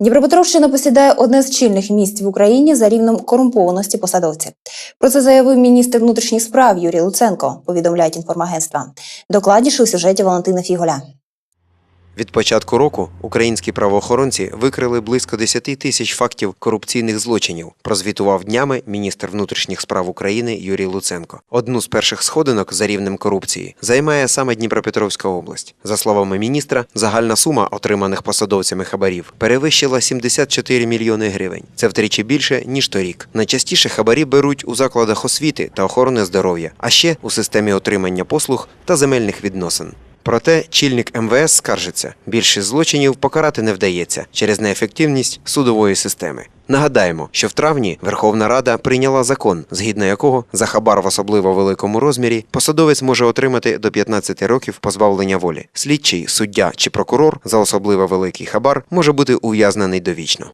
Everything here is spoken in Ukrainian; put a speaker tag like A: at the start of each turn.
A: Дніпропетровщина посідає одне з чільних місць в Україні за рівнем корумпованості посадовців. Про це заявив міністр внутрішніх справ Юрій Луценко. Повідомляють інформагентства. Докладніше у сюжеті Валентина Фіголя.
B: Від початку року українські правоохоронці викрили близько 10 тисяч фактів корупційних злочинів. Прозвітував днями міністр внутрішніх справ України Юрій Луценко. Одну з перших сходинок за рівнем корупції займає саме Дніпропетровська область. За словами міністра, загальна сума отриманих посадовцями хабарів перевищила 74 мільйони гривень. Це втричі більше ніж торік. Найчастіше хабарі беруть у закладах освіти та охорони здоров'я, а ще у системі отримання послуг та земельних відносин. Проте чільник МВС скаржиться, більшість злочинів покарати не вдається через неефективність судової системи. Нагадаємо, що в травні Верховна Рада прийняла закон, згідно якого за хабар в особливо великому розмірі посадовець може отримати до 15 років позбавлення волі. Слідчий, суддя чи прокурор за особливо великий хабар може бути ув'язнений довічно.